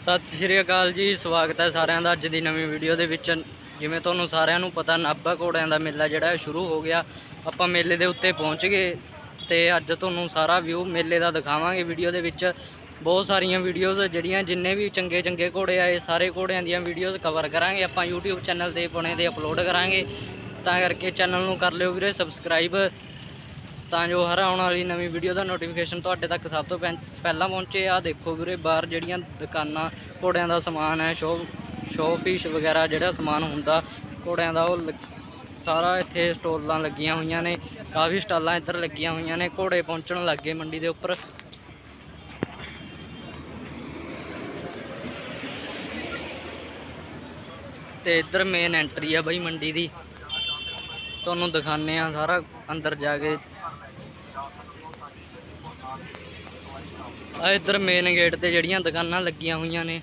ਸਤਿ ਸ਼੍ਰੀ ਅਕਾਲ ਜੀ, ਸਵਾਗਤ ਹੈ ਸਾਰਿਆਂ ਦਾ ਅੱਜ ਦੀ ਨਵੀਂ ਵੀਡੀਓ ਦੇ ਵਿੱਚ। ਜਿਵੇਂ ਤੁਹਾਨੂੰ ਸਾਰਿਆਂ ਨੂੰ ਪਤਾ, ਨਾਭਾ ਘੋੜਿਆਂ ਦਾ ਮੇਲਾ ਜਿਹੜਾ ਸ਼ੁਰੂ ਹੋ ਗਿਆ। ਆਪਾਂ ਮੇਲੇ ਦੇ ਉੱਤੇ ਪਹੁੰਚ ਗਏ ਤੇ ਅੱਜ ਤੁਹਾਨੂੰ ਸਾਰਾ ਵਿਊ ਮੇਲੇ ਦਾ ਦਿਖਾਵਾਂਗੇ ਵੀਡੀਓ ਦੇ ਵਿੱਚ। ਬਹੁਤ ਸਾਰੀਆਂ ਵੀਡੀਓਜ਼ ਜਿਹੜੀਆਂ, ਜਿੰਨੇ ਵੀ ਚੰਗੇ ਚੰਗੇ ਘੋੜੇ ਆਏ, ਸਾਰੇ ਘੋੜਿਆਂ ਦੀਆਂ ਵੀਡੀਓਜ਼ ਕਵਰ ਕਰਾਂਗੇ। ਆਪਾਂ YouTube ਚੈਨਲ ਤੇ ਪੁਣੇ 'ਤੇ ਅਪਲੋਡ ਕਰਾਂਗੇ। ਤਾਂ ਕਰਕੇ ਚੈਨਲ ਨੂੰ ਕਰ ਲਿਓ ਵੀਰੇ ਸਬਸਕ੍ਰਾਈਬ ਤਾਂ ਜੋ ਹਰ ਆਉਣ ਵਾਲੀ ਨਵੀਂ ਵੀਡੀਓ ਦਾ ਨੋਟੀਫਿਕੇਸ਼ਨ ਤੁਹਾਡੇ ਤੱਕ ਸਭ ਤੋਂ ਪਹਿ- ਪਹਿਲਾਂ ਪਹੁੰਚੇ। ਆ ਦੇਖੋ ਵੀਰੇ, ਬਾਹਰ ਜਿਹੜੀਆਂ ਦੁਕਾਨਾਂ, ਘੋੜਿਆਂ ਦਾ ਸਮਾਨ ਹੈ ਸ਼ੋ ਸ਼ੋਪੀਸ ਵਗੈਰਾ ਜਿਹੜਾ ਸਮਾਨ ਹੁੰਦਾ, ਘੋੜਿਆਂ ਦਾ ਉਹ ਲ- ਸਾਰਾ ਇੱਥੇ ਸਟੋਲਾਂ ਲੱਗੀਆਂ ਹੋਈਆਂ ਨੇ, ਕਾਫੀ ਸਟਾਲਾਂ ਇੱਧਰ ਲੱਗੀਆਂ ਹੋਈਆਂ ਨੇ, ਘੋੜੇ ਪਹੁੰਚਣ ਲੱਗੇ ਮੰਡੀ ਦੇ ਉੱਪਰ। ਤੇ ਇੱਧਰ ਮੇਨ ਐਂਟਰੀ ਆ ਬਈ ਮੰਡੀ ਦੀ। ਤੁਹਾਨੂੰ ਦਿਖਾਣੇ ਆ ਸਾਰਾ, ਅੰਦਰ ਜਾ ਕੇ ਆ ਇੱਧਰ ਮੇਨ ਗੇਟ ਤੇ ਜਿਹੜੀਆਂ ਦੁਕਾਨਾਂ ਲੱਗੀਆਂ ਹੋਈਆਂ ਨੇ।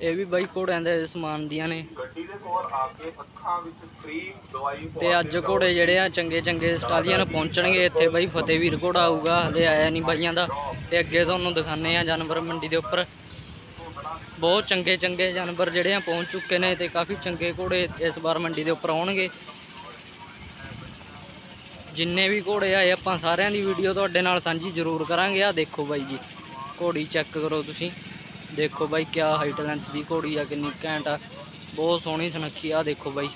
ਇਹ ਵੀ ਬਾਈ ਘੋੜਿਆਂ ਦੇ ਸਮਾਨ ਦੀਆਂ ਨੇ। ਗੱਡੀ ਦੇ ਕੋਲ ਆ ਕੇ ਅੱਖਾਂ ਵਿੱਚ ਫ੍ਰੀ ਦਵਾਈ ਤੇ ਅੱਜ ਘੋੜੇ ਜਿਹੜੇ ਆ ਚੰਗੇ ਚੰਗੇ ਸਟਾਲੀਅਨ ਪਹੁੰਚਣਗੇ। ਇੱਥੇ ਬਾਈ ਫਤਿਹਵੀਰ ਘੋੜਾ ਆਊਗਾ ਹਲੇ ਆਇਆ ਨਹੀਂ ਬਾਈਆਂ ਦਾ। ਤੇ ਅੱਗੇ ਤੁਹਾਨੂੰ ਦਿਖਾਣੇ ਆ ਜਾਨਵਰ ਮੰਡੀ ਦੇ ਉੱਪਰ। ਬਹੁਤ ਚੰਗੇ ਚੰਗੇ ਜਾਨਵਰ ਜਿਹੜੇ ਆ ਪਹੁੰਚ ਚੁੱਕੇ ਨੇ ਤੇ ਕਾਫੀ ਚੰਗੇ ਘੋੜੇ ਇਸ ਵਾਰ ਮੰਡੀ ਦੇ ਉੱਪਰ ਆਉਣਗੇ। ਜਿੰਨੇ ਵੀ ਘੋੜੇ ਆਏ, ਆਪਾਂ ਸਾਰਿਆਂ ਦੀ ਵੀਡੀਓ ਤੁਹਾਡੇ ਨਾਲ ਸਾਂਝੀ ਜ਼ਰੂਰ ਕਰਾਂਗੇ। ਆ ਦੇਖੋ ਬਾਈ ਜੀ, ਘੋੜੀ ਚੈੱਕ ਕਰੋ ਤੁਸੀਂ। ਦੇਖੋ ਬਾਈ ਕਿਆ ਹਾਈਟ ਲੈਂਥ ਦੀ ਘੋੜੀ ਆ, ਕਿੰਨੀ ਘੈਂਟ ਆ। ਬਹੁਤ ਸੋਹਣੀ ਸੁਨੱਖੀ ਆ, ਦੇਖੋ ਬਾਈ।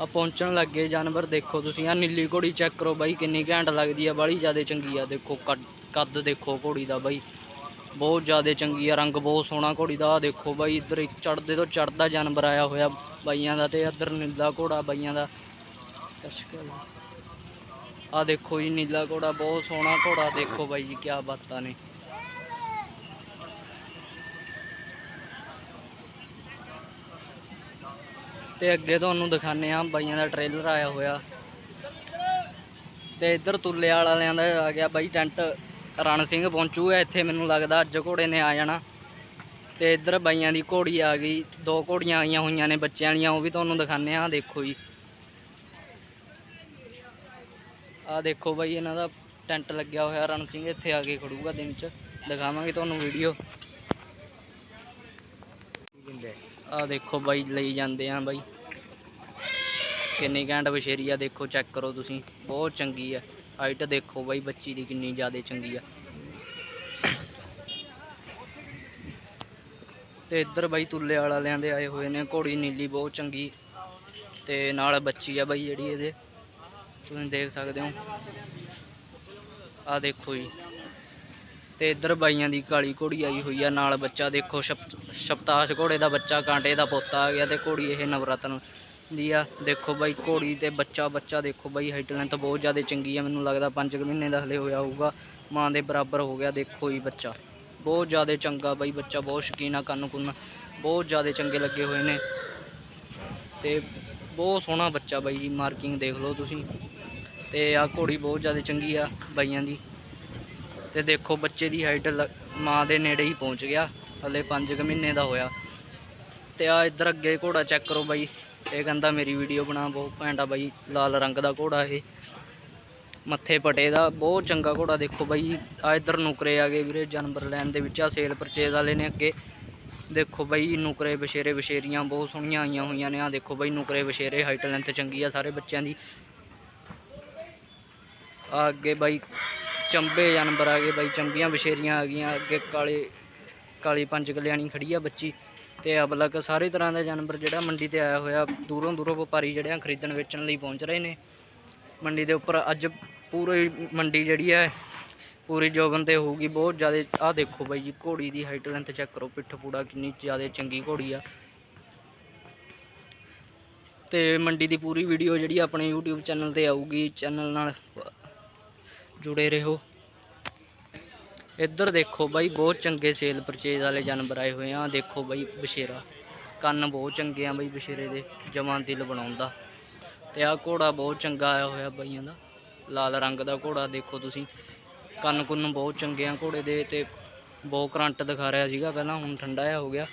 ਆ ਪਹੁੰਚਣ ਲੱਗੇ ਜਾਨਵਰ, ਦੇਖੋ ਤੁਸੀਂ। ਆ ਨੀਲੀ ਘੋੜੀ ਚੈੱਕ ਕਰੋ ਬਾਈ, ਕਿੰਨੀ ਘੈਂਟ ਲੱਗਦੀ ਆ। ਬਾਲੀ ਜ਼ਿਆਦਾ ਚੰਗੀ ਆ, ਦੇਖੋ ਕੱਦ- ਕੱਦ ਦੇਖੋ ਘੋੜੀ ਦਾ ਬਾਈ। ਬਹੁਤ ਜ਼ਿਆਦਾ ਚੰਗੀ ਆ, ਰੰਗ ਬਹੁਤ ਸੋਹਣਾ ਘੋੜੀ ਦਾ। ਆ ਦੇਖੋ ਬਾਈ, ਇੱਧਰ ਚੜਦੇ ਤੋਂ ਚੜਦਾ ਜਾਨਵਰ ਆਇਆ ਹੋਇਆ ਬਾਈਆਂ ਦਾ ਤੇ ਇੱਧਰ ਨੀਲਾ ਘੋੜਾ ਬਾਈਆਂ ਦਾ। ਆ ਦੇਖੋ ਜੀ, ਨੀਲਾ ਘੋੜਾ, ਬਹੁਤ ਸੋਹਣਾ ਘੋੜਾ। ਦੇਖੋ ਬਾਈ ਜੀ, ਕਿਆ ਬਾਤਾਂ ਨੇ। ਤੇ ਅੱਗੇ ਤੁਹਾਨੂੰ ਦਿਖਾਣੇ ਆ ਬਾਈਆਂ ਦਾ ਟ੍ਰੇਲਰ ਆਇਆ ਹੋਇਆ। ਤੇ ਇੱਧਰ ਤੁੱਲੇ ਵਾਲਿਆਂ ਦਾ ਆ ਗਿਆ ਬਾਈ ਟੈਂਟ। ਰਣ ਸਿੰਘ ਪਹੁੰਚੂਗਾ ਇੱਥੇ, ਮੈਨੂੰ ਲੱਗਦਾ ਅੱਜ ਘੋੜੇ ਨੇ ਆ ਜਾਣਾ। ਤੇ ਇੱਧਰ ਬਾਈਆਂ ਦੀ ਘੋੜੀ ਆ ਗਈ। ਦੋ ਘੋੜੀਆਂ ਆਈਆਂ ਹੋਈਆਂ ਨੇ, ਬੱਚਿਆਂ ਵਾਲੀਆਂ ਉਹ ਵੀ ਤੁਹਾਨੂੰ ਦਿਖਾਣੇ ਆ ਦੇਖੋ ਜੀ। ਆ ਦੇਖੋ ਬਾਈ, ਇਹਨਾਂ ਦਾ ਟੈਂਟ ਲੱਗਿਆ ਹੋਇਆ, ਰਣ ਸਿੰਘ ਇੱਥੇ ਆ ਕੇ ਖੜੂਗਾ ਦਿਨ ਚ। ਦਿਖਾਵਾਂਗੇ ਤੁਹਾਨੂੰ ਵੀਡੀਓ। ਆ ਦੇਖੋ ਬਾਈ, ਲਈ ਜਾਂਦੇ ਆ ਬਾਈ। ਕਿੰਨੀ ਘੈਂਟ ਬਸ਼ੇਰੀ ਆ, ਦੇਖੋ ਚੈੱਕ ਕਰੋ ਤੁਸੀਂ। ਬਹੁਤ ਚੰਗੀ ਆ। ਹਾਈਟ ਦੇਖੋ ਬਾਈ, ਬੱਚੀ ਦੀ ਕਿੰਨੀ ਜ਼ਿਆਦਾ ਚੰਗੀ ਆ। ਤੇ ਇੱਧਰ ਬਾਈ ਤੁੱਲੇ ਵਾਲਿਆਂ ਦੇ ਆਏ ਹੋਏ ਨੇ, ਘੋੜੀ ਨੀਲੀ ਬਹੁਤ ਚੰਗੀ। ਤੇ ਨਾਲ ਬੱਚੀ ਆ ਬਾਈ ਜਿਹੜੀ ਇਹਦੇ। ਤੁਸੀਂ ਦੇਖ ਸਕਦੇ ਹੋ। ਆ ਦੇਖੋ ਜੀ। ਤੇ ਇੱਧਰ ਬਾਈਆਂ ਦੀ ਕਾਲੀ ਘੋੜੀ ਆਈ ਹੋਈ ਆ, ਨਾਲ ਬੱਚਾ ਦੇਖੋ, ਸ਼ਪ- ਸ਼ਪਤਾਸ਼ ਘੋੜੇ ਦਾ ਬੱਚਾ, ਕਾਂਟੇ ਦਾ ਪੋਤਾ ਆ ਗਿਆ ਤੇ ਘੋੜੀ ਇਹ ਨਵਰਤਨ ਦੀ ਆ। ਦੇਖੋ ਬਾਈ, ਘੋੜੀ ਤੇ ਬੱਚਾ ਬੱਚਾ ਦੇਖੋ ਬਾਈ ਹਾਈਟ ਲੈਂਥ ਬਹੁਤ ਜ਼ਿਆਦਾ ਚੰਗੀ ਆ, ਮੈਨੂੰ ਲੱਗਦਾ 5 ਮਹੀਨੇ ਦਾ ਹਲੇ ਹੋਇਆ ਹੋਊਗਾ। ਮਾਂ ਦੇ ਬਰਾਬਰ ਹੋ ਗਿਆ, ਦੇਖੋ ਜੀ ਬੱਚਾ। ਬਹੁਤ ਜ਼ਿਆਦਾ ਚੰਗਾ ਬਾਈ ਬੱਚਾ, ਬਹੁਤ ਸ਼ਕੀਨ ਆ, ਕੰਨ ਕੁੰਨ ਬਹੁਤ ਜ਼ਿਆਦਾ ਚੰਗੇ ਲੱਗੇ ਹੋਏ ਨੇ। ਤੇ ਬਹੁਤ ਸੋਹਣਾ ਬੱਚਾ ਬਾਈ ਜੀ ਮਾਰਕਿੰਗ ਦੇਖ ਲਓ ਤੁਸੀਂ। ਤੇ ਆ ਘੋੜੀ ਬਹੁਤ ਜ਼ਿਆਦਾ ਚੰਗੀ ਆ ਬਾਈਆਂ ਦੀ। ਤੇ ਦੇਖੋ ਬੱਚੇ ਦੀ ਹਾਈਟ ਮਾਂ ਦੇ ਨੇੜੇ ਹੀ ਪਹੁੰਚ ਗਿਆ, ਹਲੇ 5 ਮਹੀਨੇ ਦਾ ਹੋਇਆ। ਤੇ ਆ ਇੱਧਰ ਅੱਗੇ ਘੋੜਾ ਚੈੱਕ ਕਰੋ ਬਾਈ, ਇਹ ਕਹਿੰਦਾ ਮੇਰੀ ਵੀਡੀਓ ਬਣਾ, ਬਹੁਤ ਘੈਂਟ ਬਾਈ, ਲਾਲ ਰੰਗ ਦਾ ਘੋੜਾ ਇਹ। ਮੱਥੇ ਪਟੇ ਦਾ, ਬਹੁਤ ਚੰਗਾ ਘੋੜਾ ਦੇਖੋ ਬਾਈ, ਆ ਇੱਧਰ ਨੁਕਰੇ ਆ ਗਏ ਵੀਰੇ, ਜਾਨਵਰ ਲੈਣ ਦੇ ਵਿੱਚ, ਆ ਸੇਲ ਪਰਚੇਜ਼ ਵਾਲੇ ਨੇ ਅੱਗੇ। ਦੇਖੋ ਬਾਈ, ਨੁਕਰੇ ਬਸ਼ੇਰੇ ਬਸ਼ੇਰੀਆਂ ਬਹੁਤ ਸੋਹਣੀਆਂ ਆਈਆਂ ਹੋਈਆਂ ਨੇ, ਆ ਦੇਖੋ ਬਾਈ ਨੁਕਰੇ ਬਸ਼ੇਰੇ ਹਾਈਟ ਲੈਂਥ ਚੰਗੀ ਆ ਸਾਰੇ ਬੱਚਿਆਂ ਦੀ। ਆ ਅੱਗੇ ਬਾਈ ਚੰਬੇ ਜਾਨਵਰ ਆ ਗਏ, ਬਾਈ ਚੰਬੀਆਂ ਬਸ਼ੇਰੀਆਂ ਆ ਗਈਆਂ, ਅੱਗੇ ਕਾਲੇ, ਕਾਲੀ ਪੰਜ ਕਲਿਆਣੀ ਖੜੀ ਆ ਬੱਚੀ ਤੇ ਅਬਲਕ ਸਾਰੇ ਤਰ੍ਹਾਂ ਦੇ ਜਾਨਵਰ ਜਿਹੜਾ ਮੰਡੀ ਤੇ ਆਇਆ ਹੋਇਆ, ਦੂਰੋਂ ਦੂਰੋਂ ਵਪਾਰੀ ਜਿਹੜੇ ਆ ਖਰੀਦਣ ਵੇਚਣ ਲਈ ਪਹੁੰਚ ਰਹੇ ਨੇ। ਮੰਡੀ ਦੇ ਉੱਪਰ ਅੱਜ ਪੂਰੀ ਮੰਡੀ ਜਿਹੜੀ ਹੈ ਪੂਰੀ ਜੋਬਨ ਤੇ ਹੋਊਗੀ ਬਹੁਤ ਜ਼ਿਆਦਾ, ਆਹ ਦੇਖੋ ਬਾਈ ਜੀ, ਘੋੜੀ ਦੀ ਹਾਈਟ ਲੈਂਥ ਚੈੱਕ ਕਰੋ, ਪਿੱਠ ਪੂੜਾ ਕਿੰਨੀ ਜ਼ਿਆਦਾ ਚੰਗੀ ਘੋੜੀ ਆ। ਤੇ ਮੰਡੀ ਦੀ ਪੂਰੀ ਵੀਡੀਓ ਜਿਹੜੀ ਆਪਣੇ YouTube ਚੈਨਲ ਤੇ ਆਊਗੀ ਚੈਨਲ ਨਾਲ ਜੁੜੇ ਰਹੋ। ਇੱਧਰ ਦੇਖੋ ਬਾਈ, ਬਹੁਤ ਚੰਗੇ ਸੇਲ ਪਰਚੇਜ਼ ਵਾਲੇ ਜਾਨਵਰ ਆਏ ਹੋਏ ਆ। ਦੇਖੋ ਬਾਈ ਬਸ਼ੇਰਾ ਕੰਨ ਬਹੁਤ ਚੰਗੇ ਆ ਬਾਈ ਬਸ਼ੇਰੇ ਦੇ ਜਮਾਂ ਦਿਲ ਬਣਾਉਂਦਾ ਤੇ ਆਹ ਘੋੜਾ ਬਹੁਤ ਚੰਗਾ ਆਇਆ ਹੋਇਆ ਬਾਈਆਂ ਦਾ। ਲਾਲ ਰੰਗ ਦਾ ਘੋੜਾ ਦੇਖੋ ਤੁਸੀਂ। ਕੰਨ ਕੁੰਨ ਬਹੁਤ ਚੰਗੇ ਆ ਘੋੜੇ ਦੇ ਤੇ ਬਹੁਤ ਕਰੰਟ ਦਿਖਾ ਰਿਹਾ ਸੀਗਾ, ਪਹਿਲਾਂ ਹੁਣ ਠੰਡਾ ਜਿਹਾ ਹੋ ਗਿਆ।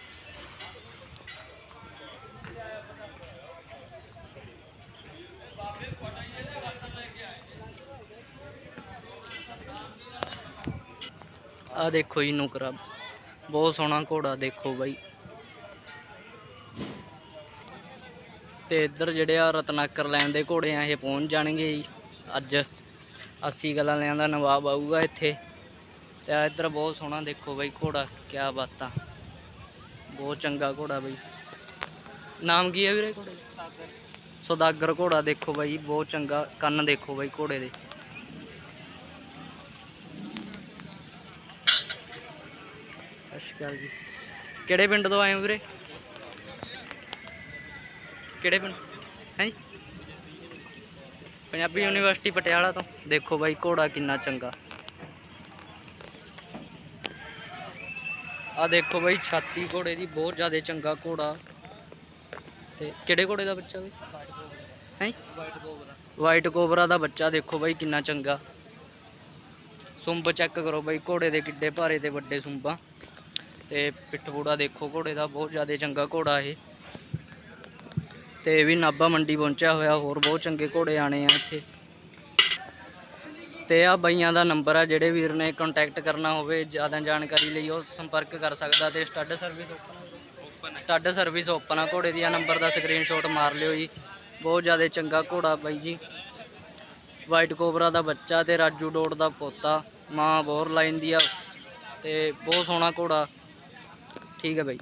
ਆ ਦੇਖੋ ਜੀ ਨੁਕਰਾ। ਬਹੁਤ ਸੋਹਣਾ ਘੋੜਾ ਦੇਖੋ ਬਾਈ। ਤੇ ਇੱਧਰ ਜਿਹੜੇ ਆ ਰਤਨਾਕਰ ਲੈਣ ਦੇ ਘੋੜੇ ਆ ਇਹ ਪਹੁੰਚ ਜਾਣਗੇ ਜੀ ਅੱਜ। 80 ਗੱਲਾਂ ਲੈਣ ਦਾ ਨਵਾਬ ਆਊਗਾ ਇੱਥੇ। ਤੇ ਆ ਇੱਧਰ ਬਹੁਤ ਸੋਹਣਾ ਦੇਖੋ ਬਾਈ ਘੋੜਾ ਕਿਆ ਬਾਤਾਂ। ਬਹੁਤ ਚੰਗਾ ਘੋੜਾ ਬਾਈ। ਨਾਮ ਕੀ ਹੈ ਵੀਰੇ? ਘੋੜੇ? ਸੌਦਾਗਰ ਘੋੜਾ ਦੇਖੋ ਬਾਈ ਬਹੁਤ ਚੰਗਾ ਕੰਨ ਦੇਖੋ ਬਾਈ ਘੋੜੇ ਦੇ। ਸ਼੍ਰੀ ਅਕਾਲ ਜੀ। ਕਿਹੜੇ ਪਿੰਡ ਤੋਂ ਆਏ ਹੋ ਵੀਰੇ? ਕਿਹੜੇ ਪਿੰਡ? ਹੈ ਜੀ? ਪੰਜਾਬੀ ਯੂਨੀਵਰਸਿਟੀ ਪਟਿਆਲਾ ਤੋਂ। ਦੇਖੋ ਬਾਈ, ਘੋੜਾ ਕਿੰਨਾ ਚੰਗਾ। ਆ ਦੇਖੋ ਬਾਈ, ਛਾਤੀ ਘੋੜੇ ਦੀ ਬਹੁਤ ਜ਼ਿਆਦਾ ਚੰਗਾ ਘੋੜਾ। ਤੇ ਕਿਹੜੇ ਘੋੜੇ ਦਾ ਬੱਚਾ ਬਈ? ਹੈ ਵਾਈਟ ਕੋਬਰਾ ਵਾਈਟ ਕੋਬਰਾ ਦਾ ਬੱਚਾ। ਦੇਖੋ ਬਾਈ, ਕਿੰਨਾ ਚੰਗਾ। ਸੁੰਬ ਚੈੱਕ ਕਰੋ ਬਾਈ, ਘੋੜੇ ਦੇ ਕਿੱਡੇ ਭਾਰੇ ਤੇ ਵੱਡੇ ਸੁੰਬਾਂ। ਤੇ ਪਿੱਠਪੂੜਾ ਦੇਖੋ ਘੋੜੇ ਦਾ, ਬਹੁਤ ਜ਼ਿਆਦਾ ਚੰਗਾ ਘੋੜਾ ਇਹ। ਤੇ ਇਹ ਵੀ ਨਾਭਾ ਮੰਡੀ ਪਹੁੰਚਿਆ ਹੋਇਆ, ਹੋਰ ਬਹੁਤ ਚੰਗੇ ਘੋੜੇ ਆਣੇ ਆ ਇੱਥੇ। ਤੇ ਆ ਬਾਈਆਂ ਦਾ ਨੰਬਰ ਆ, ਜਿਹੜੇ ਵੀਰ ਨੇ ਕੰਟੈਕਟ ਕਰਨਾ ਹੋਵੇ, ਜ਼ਿਆਦਾ ਜਾਣਕਾਰੀ ਲਈ ਉਹ ਸੰਪਰਕ ਕਰ ਸਕਦਾ ਤੇ stud service open stud service open ਆ, ਘੋੜੇ ਦੀ ਆ ਨੰਬਰ ਦਾ ਸਕਰੀਨਸ਼ਾਟ ਮਾਰ ਲਿਓ ਜੀ। ਬਹੁਤ ਜ਼ਿਆਦਾ ਚੰਗਾ ਘੋੜਾ ਬਾਈ ਜੀ। ਵਾਈਟ ਕੋਬਰਾ ਦਾ ਬੱਚਾ ਤੇ ਰਾਜੂ ਡੋੜ ਦਾ ਪੋਤਾ, ਮਾਂ ਬੋਰ ਲਾਈਨ ਦੀ ਆ। ਤੇ ਬਹੁਤ ਸੋਹਣਾ ਘੋੜਾ। ਠੀਕ ਹੈ ਬਾਈ।